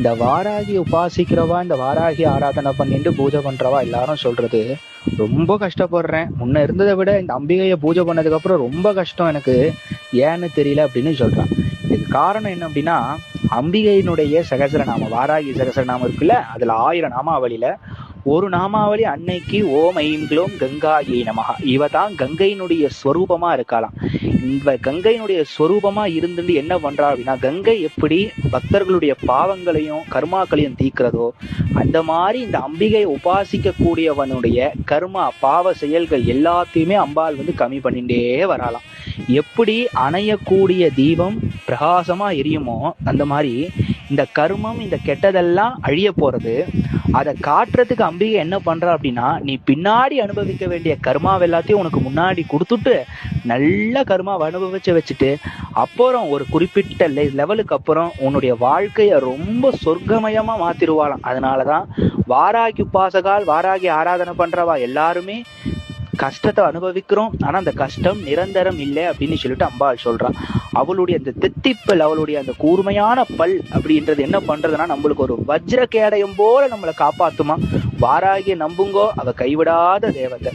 இந்த வாராகி உபாசிக்கிறவா இந்த வாராகி ஆராதனை பண்ணிட்டு பூஜை பண்றவா எல்லாரும் சொல்றது ரொம்ப கஷ்டப்படுறேன். முன்ன இருந்ததை விட இந்த அம்பிகையை பூஜை பண்ணதுக்கு அப்புறம் ரொம்ப கஷ்டம் எனக்கு. ஏன்னு தெரியல அப்படின்னு சொல்றான். இதுக்கு காரணம் என்ன அப்படின்னா அம்பிகையினுடைய சகசரநாமம் வாராகி சகசரநாமம் இருக்குல்ல அதுல ஆயிரம் நாமாவளியில ஒரு நாமாவளி அன்னைக்கு ஓம் ஐம் க்ளோம் கங்காயை நமகா இவ தான் கங்கையினுடைய ஸ்வரூபமா இருக்கலாம். இந்த கங்கையினுடைய ஸ்வரூபமா இருந்துட்டு என்ன பண்றா அப்படின்னா கங்கை எப்படி பக்தர்களுடைய பாவங்களையும் கர்மாக்களையும் தீக்கிறதோ அந்த மாதிரி இந்த அம்பிகை உபாசிக்கக்கூடியவனுடைய கர்மா பாவ செயல்கள் எல்லாத்தையுமே அம்பாள் வந்து கம்மி பண்ணிட்டே வரலாம் எப்படி அணையக்கூடிய தீபம் பிரகாசமா எரியுமோ அந்த மாதிரி இந்த கர்மம் இந்த கெட்டதெல்லாம் அழிய போறது அதை காட்டுறதுக்கு அம்பிகை என்ன பண்றா அப்படின்னா நீ பின்னாடி அனுபவிக்க வேண்டிய கர்மாவை எல்லாத்தையும் உனக்கு முன்னாடி கொடுத்துட்டு நல்ல கர்மாவை அனுபவிச்சு வச்சுட்டு அப்புறம் ஒரு குறிப்பிட்ட லெ- லெவலுக்கு அப்புறம் உன்னுடைய வாழ்க்கையை ரொம்ப சொர்க்கமயமா மாத்திருவாளாம். அதனாலதான் வாராகி உபாசகால் வாராகி ஆராதனை பண்றவா எல்லாருமே கஷ்டத்தை அனுபவிக்கிறோம். ஆனா அந்த கஷ்டம் நிரந்தரம் இல்லை அப்படின்னு சொல்லிட்டு அம்பாள் சொல்றான் அவளுடைய அந்த தித்திப்பல் அவளுடைய அந்த கூர்மையான பல் அப்படின்றது என்ன பண்றதுன்னா நம்மளுக்கு ஒரு வஜ்ர கேடயம் போல நம்மளை காப்பாத்துமா? வாராகிய நம்புங்கோ அவ கைவிடாத தேவதை.